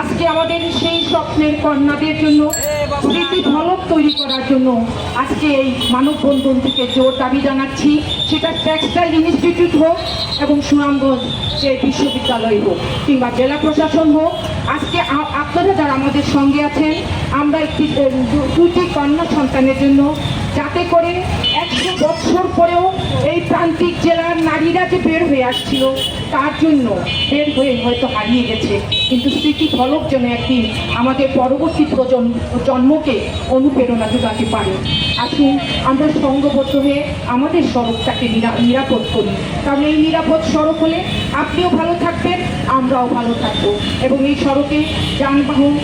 আজকে আমাদের সেই স্বপ্নের কন্যাদের জন্য, স্মৃতি ফলক তৈরি করার জন্য আজকে এই মানববন্ধন থেকে জোর দাবি জানাচ্ছি। সেটা টেক্সটাইল ইনস্টিটিউট হোক এবং সুনামগঞ্জ যে বিশ্ববিদ্যালয় হোক কিংবা জেলা প্রশাসন হোক, আজকে আপনারা যারা আমাদের সঙ্গে আছেন, আমরা একটি দুটি কন্যা সন্তানের জন্য যাতে করে প্রান্তিক জেলার নারীরা যে বের হয়ে আসছিল, তার জন্য বের হয়ে হয়তো হারিয়ে গেছে। কিন্তু স্মৃতি ফলক যেন একদিন আমাদের পরবর্তী প্রজন্ম জন্মকে অনুপ্রেরণা যোগাতে পারে। আসুন, আমরা সঙ্গবদ্ধ হয়ে আমাদের সড়কটাকে নিরা- নিরাপদ করি। কারণ এই নিরাপদ সড়ক হলে আপনিও ভালো থাকবেন, আমরাও ভালো থাকব। এবং এই সড়কে যানবাহন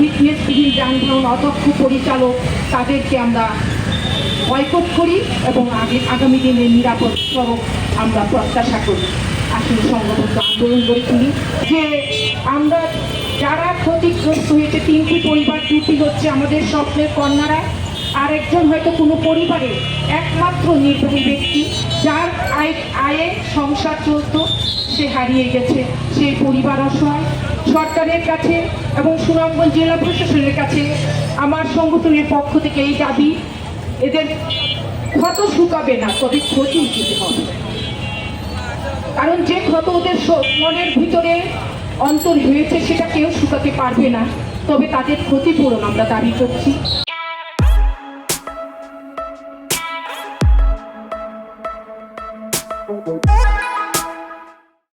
ফিটনেসবিহীন যানবাহন, অদক্ষ পরিচালক, তাদেরকে আমরা বয়কট করি এবং আগে আগামী দিনে নিরাপদ সড়ক আমরা প্রত্যাশা করি। আসলে সংগঠিত আন্দোলন গড়ে তুলি যে আমরা যারা ক্ষতিগ্রস্ত হয়েছে, তিনটি পরিবার, দুটি হচ্ছে আমাদের স্বপ্নের কন্যারা আর একজন হয়তো কোনো পরিবারে একমাত্র নির্বাহী ব্যক্তি, যার আয় আয়ে সংসার চলতো, সে হারিয়ে গেছে। সেই পরিবার অসহায়। সরকারের কাছে এবং সুনামগঞ্জ জেলা প্রশাসনের কাছে আমার সংগঠনের পক্ষ থেকে এই দাবি এদের ক্ষত শুকাবে না, তবে ক্ষতি উচিত হবে। কারণ যে ক্ষত ওদের মনের ভিতরে অন্তর হয়েছে, সেটা কেউ শুকাতে পারবে না। তবে তাদের ক্ষতিপূরণ আমরা দাবি করছি।